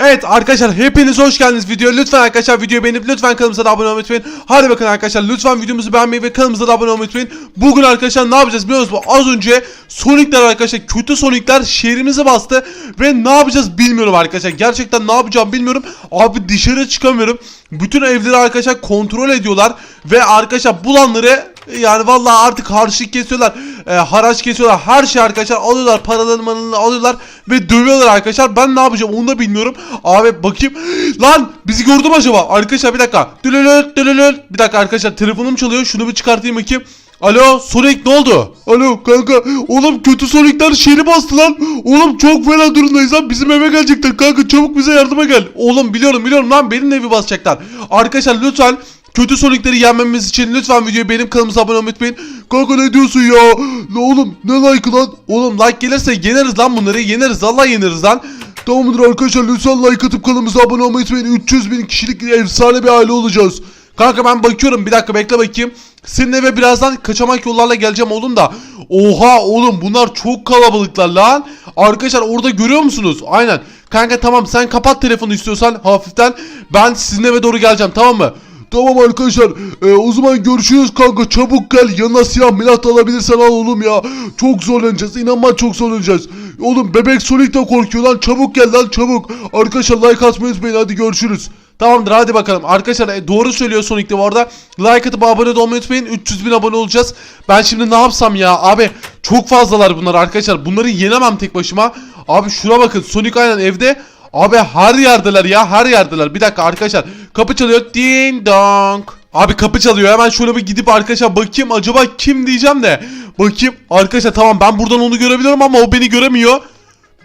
Evet arkadaşlar hepiniz hoş geldiniz videoya. Lütfen arkadaşlar videoyu beğenip lütfen kanalımıza da abone olmayı unutmayın. Hadi bakın arkadaşlar lütfen videomuzu beğenmeyi ve kanalımıza da abone olmayı unutmayın. Bugün arkadaşlar ne yapacağız biliyor musunuz? Az önce Sonic'ler arkadaşlar kötü Sonic'ler şehrimizi bastı ve ne yapacağız bilmiyorum arkadaşlar. Gerçekten ne yapacağım bilmiyorum. Abi dışarı çıkamıyorum. Bütün evleri arkadaşlar kontrol ediyorlar ve arkadaşlar bulanları yani vallahi artık harçlık kesiyorlar, e, haraç kesiyorlar, her şey arkadaşlar alıyorlar, paralarını manını alıyorlar ve dövüyorlar arkadaşlar. Ben ne yapacağım onu da bilmiyorum. Abi bakayım. Lan bizi gördü mü acaba? Arkadaşlar bir dakika. Dülülül dülülül. Bir dakika arkadaşlar telefonum çalıyor. Şunu bir çıkartayım bakayım. Alo Sonic ne oldu? Alo kanka oğlum kötü Sonic'ler şehri bastı lan. Oğlum çok fena durumdayız lan bizim eve gelecekler kanka çabuk bize yardıma gel. Oğlum biliyorum biliyorum lan benim evi basacaklar. Arkadaşlar lütfen Kötü Sonic'leri yenmemiz için lütfen videoyu benim kanalımıza abone olmayı unutmayın. Kanka ne diyorsun ya? Ne oğlum ne like lan? Oğlum like gelirse yeneriz lan bunları yeneriz Allah yeneriz lan. Tamamdır arkadaşlar lütfen like atıp kanalımıza abone olmayı unutmayın. 300 bin kişilik efsane bir aile olacağız. Kanka ben bakıyorum bir dakika bekle bakayım. Senin eve birazdan kaçamak yollarla geleceğim oğlum da. Oha oğlum bunlar çok kalabalıklar lan. Arkadaşlar orada görüyor musunuz? Aynen. Kanka tamam sen kapat telefonu istiyorsan hafiften. Ben sizin eve doğru geleceğim tamam mı? Tamam arkadaşlar. Ee, o zaman görüşürüz kanka. Çabuk gel. Yanına silah milah da alabilirsen al oğlum ya. Çok zorlanacağız. İnanma çok zorlanacağız. Oğlum bebek Sonic de korkuyor lan. Çabuk gel lan çabuk. Arkadaşlar like atmayı unutmayın. Hadi görüşürüz. Tamamdır hadi bakalım. Arkadaşlar e, doğru söylüyor Sonic de bu arada. Like atıp abone olmayı unutmayın. 300 bin abone olacağız. Ben şimdi ne yapsam ya abi. Çok fazlalar bunlar arkadaşlar. Bunları yenemem tek başıma. Abi şuna bakın. Sonic aynen evde. Abi her yerdeler ya her yerdeler. Bir dakika arkadaşlar. Kapı çalıyor. Ding dong. Abi kapı çalıyor. Hemen şöyle bir gidip arkadaşlar bakayım acaba kim diyeceğim de. Bakayım. Arkadaşlar tamam ben buradan onu görebiliyorum ama o beni göremiyor.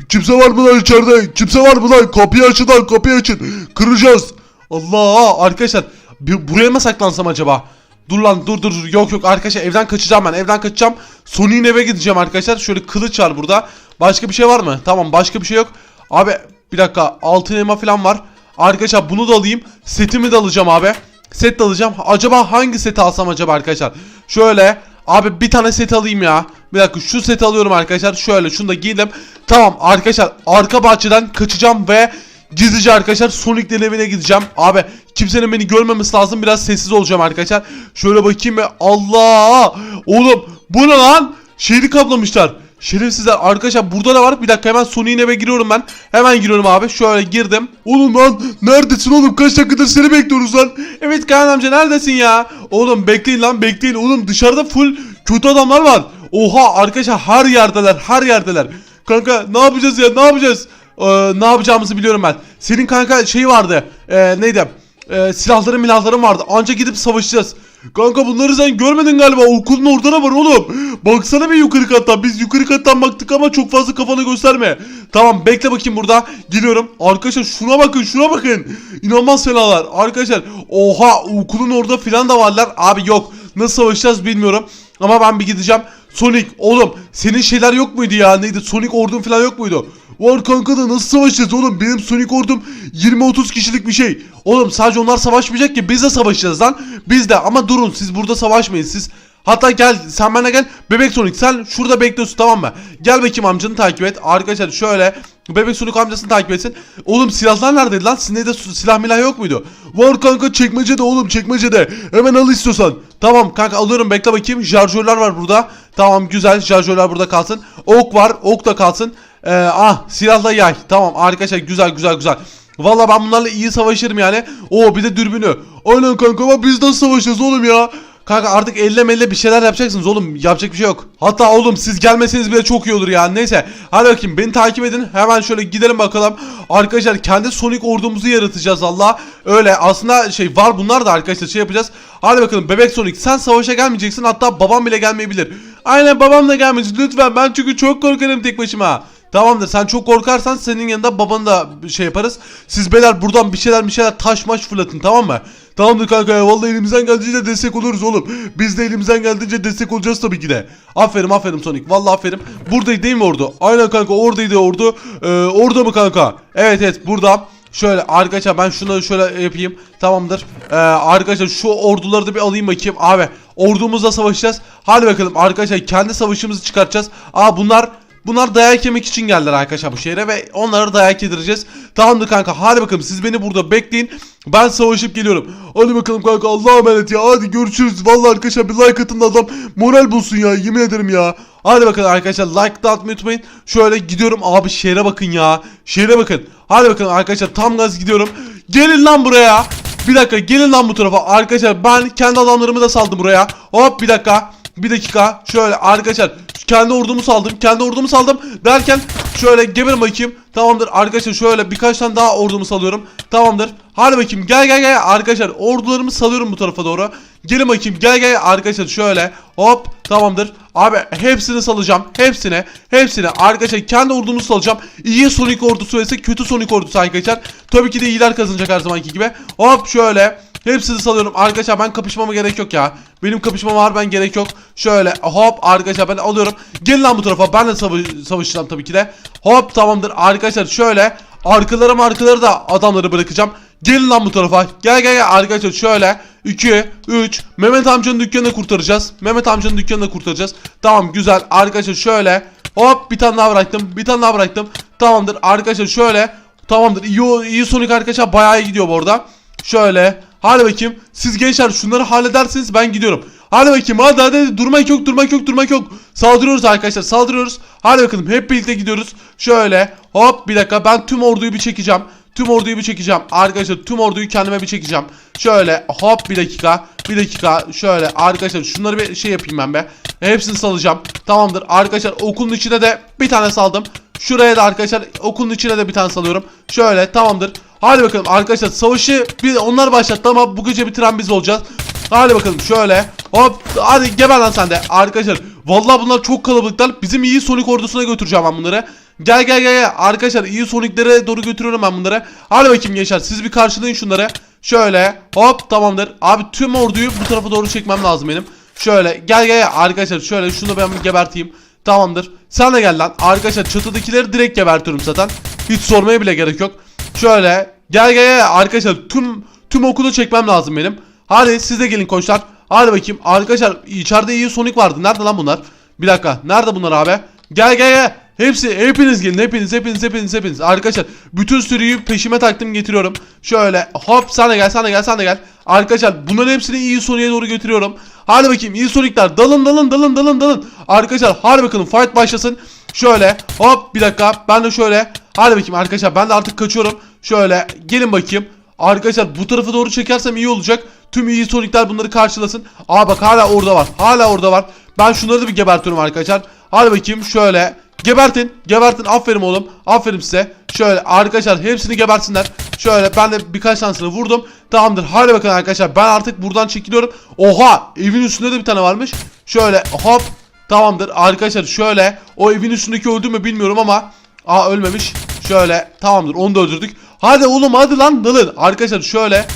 Kimse var mı lan içeride? Kimse var mı lan? Kapıyı açın lan kapıyı açın. Kıracağız. Allah arkadaşlar. bir- buraya mı saklansam acaba? Dur lan dur dur dur. Yok yok arkadaşlar evden kaçacağım ben. Evden kaçacağım. Sony'nin eve gideceğim arkadaşlar. Şöyle kılıç var burada. Başka bir şey var mı? Tamam başka bir şey yok. Abi bir dakika altın elma falan var. Arkadaşlar bunu da alayım. Setimi de alacağım abi. Set de alacağım. Acaba hangi seti alsam acaba arkadaşlar? Şöyle abi bir tane set alayım ya. Bir dakika şu seti alıyorum arkadaşlar. Şöyle şunu da giydim. Tamam arkadaşlar arka bahçeden kaçacağım ve Gizlice arkadaşlar Sonic'lerin evine gideceğim. Abi kimsenin beni görmemesi lazım. Biraz sessiz olacağım arkadaşlar. Şöyle bakayım ve Allah! Oğlum bu ne lan? Şehri kaplamışlar. Şerefsizler arkadaşlar burada da var. Bir dakika hemen Sonic'in eve giriyorum ben. Hemen giriyorum abi. Şöyle girdim. Oğlum lan neredesin oğlum? Kaç dakikadır seni bekliyoruz lan. Evet Kaan amca neredesin ya? Oğlum bekleyin lan bekleyin. Oğlum dışarıda full kötü adamlar var. Oha arkadaşlar her yerdeler her yerdeler. Kanka ne yapacağız ya ne yapacağız? Ee, ne yapacağımızı biliyorum ben. Senin kanka şey vardı. Ee, neydi? Ee, silahların milahların vardı. Anca gidip savaşacağız. Kanka bunları sen görmedin galiba. Okulun orada da var oğlum. Baksana bir yukarı kattan. Biz yukarı kattan baktık ama çok fazla kafanı gösterme. Tamam bekle bakayım burada. Geliyorum. Arkadaşlar şuna bakın şuna bakın. İnanılmaz fenalar. Arkadaşlar oha okulun orada filan da varlar. Abi yok. Nasıl savaşacağız bilmiyorum. Ama ben bir gideceğim. Sonic oğlum senin şeyler yok muydu ya? Neydi? Sonic ordun falan yok muydu? Var kanka da nasıl savaşacağız oğlum? Benim Sonic ordum 20-30 kişilik bir şey. Oğlum sadece onlar savaşmayacak ki biz de savaşacağız lan. Biz de ama durun siz burada savaşmayın siz. Hatta gel sen bana gel. Bebek Sonic sen şurada bekliyorsun tamam mı? Gel bakayım amcanı takip et. Arkadaşlar şöyle Bebek Sonic amcasını takip etsin. Oğlum silahlar neredeydi lan? Sizin evde silah milah yok muydu? Var kanka çekmecede oğlum çekmecede. Hemen al istiyorsan. Tamam kanka alıyorum bekle bakayım. Şarjörler var burada. Tamam güzel şarjörler burada kalsın. Ok var ok da kalsın. Ee, ah silahla yay. Tamam arkadaşlar güzel güzel güzel. Valla ben bunlarla iyi savaşırım yani. Oo bir de dürbünü. Aynen kanka ama biz nasıl savaşacağız oğlum ya? Kanka artık elle melle bir şeyler yapacaksınız oğlum. Yapacak bir şey yok. Hatta oğlum siz gelmeseniz bile çok iyi olur ya. Neyse. Hadi bakayım beni takip edin. Hemen şöyle gidelim bakalım. Arkadaşlar kendi Sonic ordumuzu yaratacağız Allah. Öyle aslında şey var bunlar da arkadaşlar şey yapacağız. Hadi bakalım bebek Sonic sen savaşa gelmeyeceksin. Hatta babam bile gelmeyebilir. Aynen babam da gelmeyecek lütfen. Ben çünkü çok korkarım tek başıma. Tamamdır sen çok korkarsan senin yanında babanı da şey yaparız. Siz beyler buradan bir şeyler bir şeyler taş maş fırlatın tamam mı? Tamamdır kanka ya vallahi elimizden geldiğince destek oluruz oğlum. Biz de elimizden geldiğince destek olacağız tabii ki de. Aferin aferin Sonic vallahi aferin. Buradaydı değil mi ordu? Aynen kanka oradaydı ordu. Ee, orada mı kanka? Evet evet burada. Şöyle arkadaşlar ben şunu şöyle yapayım. Tamamdır. Ee, arkadaşlar şu orduları da bir alayım bakayım. Abi ordumuzla savaşacağız. Hadi bakalım arkadaşlar kendi savaşımızı çıkartacağız. Aa bunlar Bunlar dayak yemek için geldiler arkadaşlar bu şehre ve onlara dayak yedireceğiz. Tamamdır kanka hadi bakalım siz beni burada bekleyin. Ben savaşıp geliyorum. Hadi bakalım kanka Allah'a emanet ya. Hadi görüşürüz. Vallahi arkadaşlar bir like atın da adam moral bulsun ya. Yemin ederim ya. Hadi bakalım arkadaşlar like da atmayı unutmayın. Şöyle gidiyorum abi şehre bakın ya. Şehre bakın. Hadi bakalım arkadaşlar tam gaz gidiyorum. Gelin lan buraya. Bir dakika gelin lan bu tarafa. Arkadaşlar ben kendi adamlarımı da saldım buraya. Hop bir dakika. Bir dakika. Şöyle arkadaşlar kendi ordumu saldım. Kendi ordumu saldım derken şöyle geberin bakayım. Tamamdır arkadaşlar şöyle birkaç tane daha ordumu salıyorum. Tamamdır. Hadi bakayım gel gel gel arkadaşlar ordularımı salıyorum bu tarafa doğru. Gelin bakayım gel gel arkadaşlar şöyle hop tamamdır. Abi hepsini salacağım. Hepsine hepsine arkadaşlar kendi ordumu salacağım. İyi Sonic ordusu ise kötü Sonic ordusu arkadaşlar. Tabii ki de iyiler kazanacak her zamanki gibi. Hop şöyle Hepsini salıyorum. Arkadaşlar ben kapışmama gerek yok ya. Benim kapışmama var ben gerek yok. Şöyle hop arkadaşlar ben alıyorum. Gelin lan bu tarafa. Ben de savaş savaşacağım tabii ki de. Hop tamamdır. Arkadaşlar şöyle arkalara markaları da adamları bırakacağım. Gelin lan bu tarafa. Gel gel gel arkadaşlar şöyle 2 3 Mehmet amcanın dükkanını kurtaracağız. Mehmet amcanın dükkanını kurtaracağız. Tamam güzel. Arkadaşlar şöyle hop bir tane daha bıraktım. Bir tane daha bıraktım. Tamamdır. Arkadaşlar şöyle tamamdır. İyi iyi Sonic arkadaşlar bayağı iyi gidiyor bu arada. Şöyle Hadi bakayım. Siz gençler şunları halledersiniz ben gidiyorum. Hadi bakayım hadi, hadi. durmak yok durmak yok durmak yok. Saldırıyoruz arkadaşlar saldırıyoruz. Hadi bakalım hep birlikte gidiyoruz. Şöyle hop bir dakika ben tüm orduyu bir çekeceğim. Tüm orduyu bir çekeceğim. Arkadaşlar tüm orduyu kendime bir çekeceğim. Şöyle hop bir dakika. Bir dakika şöyle arkadaşlar şunları bir şey yapayım ben be. Hepsini salacağım. Tamamdır arkadaşlar okulun içine de bir tane saldım. Şuraya da arkadaşlar okulun içine de bir tane salıyorum. Şöyle tamamdır. Hadi bakalım arkadaşlar savaşı bir onlar başlattı ama bu gece bitiren biz olacağız. Hadi bakalım şöyle hop hadi geber lan sen de arkadaşlar. Vallahi bunlar çok kalabalıklar. Bizim iyi Sonic ordusuna götüreceğim ben bunları. Gel gel gel gel arkadaşlar iyi Sonic'lere doğru götürüyorum ben bunları. Hadi bakayım gençler siz bir karşılayın şunları. Şöyle hop tamamdır. Abi tüm orduyu bu tarafa doğru çekmem lazım benim. Şöyle gel gel gel arkadaşlar şöyle şunu ben geberteyim. Tamamdır. Sen de gel lan. Arkadaşlar çatıdakileri direkt gebertiyorum zaten. Hiç sormaya bile gerek yok. Şöyle gel gel gel arkadaşlar tüm tüm okulu çekmem lazım benim. Hadi siz de gelin koçlar. Hadi bakayım arkadaşlar içeride iyi Sonic vardı. Nerede lan bunlar? Bir dakika. Nerede bunlar abi? Gel gel gel. Hepsi hepiniz gelin hepiniz hepiniz hepiniz hepiniz arkadaşlar bütün sürüyü peşime taktım getiriyorum şöyle hop de gel de gel de gel arkadaşlar bunların hepsini iyi Sonic'e doğru götürüyorum hadi bakayım iyi Sonic'ler dalın dalın dalın dalın dalın arkadaşlar hadi bakalım fight başlasın şöyle hop bir dakika ben de şöyle hadi bakayım arkadaşlar ben de artık kaçıyorum şöyle gelin bakayım arkadaşlar bu tarafa doğru çekersem iyi olacak tüm iyi Sonic'ler bunları karşılasın aa bak hala orada var hala orada var ben şunları da bir gebertiyorum arkadaşlar hadi bakayım şöyle Gebertin. Gebertin. Aferin oğlum. Aferin size. Şöyle arkadaşlar hepsini gebersinler. Şöyle ben de birkaç tanesini vurdum. Tamamdır. Hadi bakın arkadaşlar. Ben artık buradan çekiliyorum. Oha. Evin üstünde de bir tane varmış. Şöyle hop. Tamamdır. Arkadaşlar şöyle. O evin üstündeki öldü mü bilmiyorum ama. Aa ölmemiş. Şöyle. Tamamdır. Onu da öldürdük. Hadi oğlum hadi lan dalın. Arkadaşlar şöyle.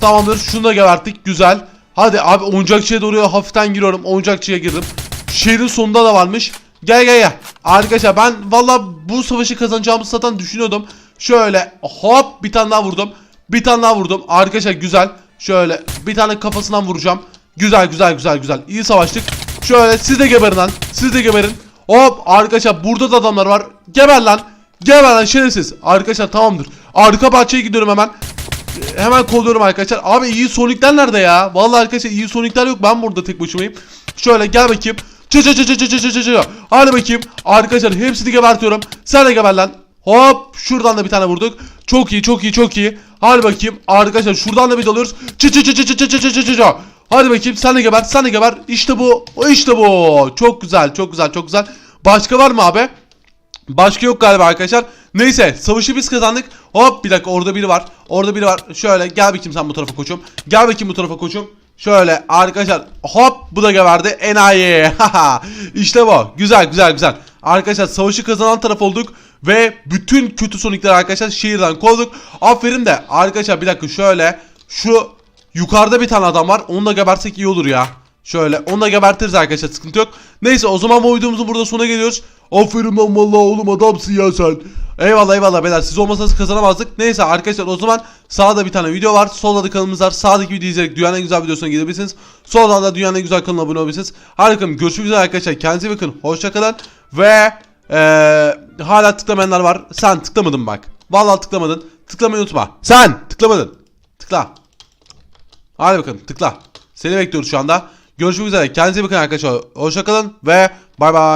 Tamamdır. Şunu da geberttik. Güzel. Hadi abi oyuncakçıya doğru hafiften giriyorum. Oyuncakçıya girdim. Şehrin sonunda da varmış. Gel gel gel. Arkadaşlar ben valla bu savaşı kazanacağımızı zaten düşünüyordum. Şöyle hop bir tane daha vurdum. Bir tane daha vurdum. Arkadaşlar güzel. Şöyle bir tane kafasından vuracağım. Güzel güzel güzel güzel. İyi savaştık. Şöyle siz de geberin lan. Siz de geberin. Hop arkadaşlar burada da adamlar var. Geber lan. Geber lan şerefsiz. Arkadaşlar tamamdır. Arka bahçeye gidiyorum hemen. Hemen kolluyorum arkadaşlar. Abi iyi Sonic'ler nerede ya? Vallahi arkadaşlar iyi Sonic'ler yok. Ben burada tek başımayım. Şöyle gel bakayım. Çı çı çı çı çı çı çı çı. Hadi bakayım. Arkadaşlar hepsini gebertiyorum. Sen de geber lan. Hop şuradan da bir tane vurduk. Çok iyi çok iyi çok iyi. Hadi bakayım. Arkadaşlar şuradan da bir dalıyoruz. Çı çı çı çı çı çı çı çı çı çı. Hadi bakayım sen de geber sen de geber. İşte bu. İşte bu. Çok güzel çok güzel çok güzel. Başka var mı abi? Başka yok galiba arkadaşlar. Neyse savaşı biz kazandık. Hop bir dakika orada biri var. Orada biri var. Şöyle gel bakayım sen bu tarafa koçum. Gel bakayım bu tarafa koçum. Şöyle arkadaşlar hop bu da geberdi. Enayi. işte bu. Güzel güzel güzel. Arkadaşlar savaşı kazanan taraf olduk. Ve bütün kötü sonikleri arkadaşlar şehirden kovduk. Aferin de arkadaşlar bir dakika şöyle. Şu yukarıda bir tane adam var. Onu da gebersek iyi olur ya. Şöyle onu da gebertiriz arkadaşlar sıkıntı yok. Neyse o zaman bu videomuzun burada sonuna geliyoruz. Aferin lan vallahi oğlum adamsın ya sen. Eyvallah eyvallah beyler siz olmasanız kazanamazdık. Neyse arkadaşlar o zaman sağda bir tane video var. Solda da kanalımız var. Sağdaki videoyu izleyerek dünyanın en güzel videosuna gidebilirsiniz. Soldan da dünyanın en güzel kanalına abone olabilirsiniz. Harika görüşmek üzere arkadaşlar. Kendinize bakın. Hoşçakalın. Ve Ee, hala tıklamayanlar var. Sen tıklamadın bak. Vallahi tıklamadın. Tıklamayı unutma. Sen tıklamadın. Tıkla. Hadi bakalım tıkla. Seni bekliyoruz şu anda. Görüşmek üzere. Kendinize bakın arkadaşlar. Hoşçakalın ve bay bay.